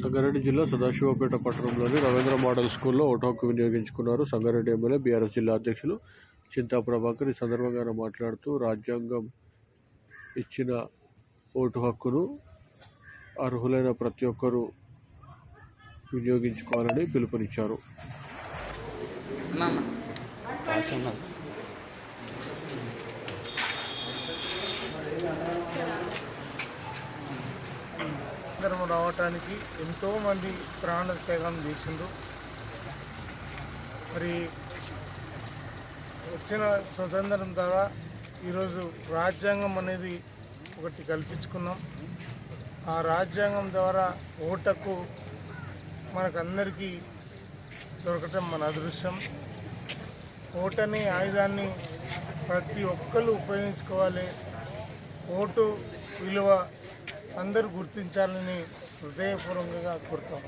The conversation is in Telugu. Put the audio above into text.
సంగారెడ్డి జిల్లా సదాశివపేట పట్టణంలోని రవీంద్ర మోడల్ స్కూల్లో ఓటు హక్కు వినియోగించుకున్నారు సంగారెడ్డి ఎమ్మెల్యే బీఆర్ఎస్ జిల్లా అధ్యక్షులు చింతా ప్రభాకర్. ఈ సందర్భంగా మాట్లాడుతూ రాజ్యాంగం ఇచ్చిన ఓటు హక్కును అర్హులైన ప్రతి ఒక్కరూ వినియోగించుకోవాలని పిలుపునిచ్చారు. స్వతంత్రం రావటానికి ఎంతోమంది ప్రాణ త్యాగం చేసిండ్రు. మరి వచ్చిన స్వతంత్రం ద్వారా ఈరోజు రాజ్యాంగం అనేది ఒకటి కల్పించుకున్నాం. ఆ రాజ్యాంగం ద్వారా ఓటకు మనకందరికీ దొరకటం మన అదృష్టం. ఓటని ఆయుధాన్ని ప్రతి ఒక్కరు ఉపయోగించుకోవాలి. ఓటు విలువ అందరూ గుర్తించాలని హృదయపూర్వకంగా కోరుతాం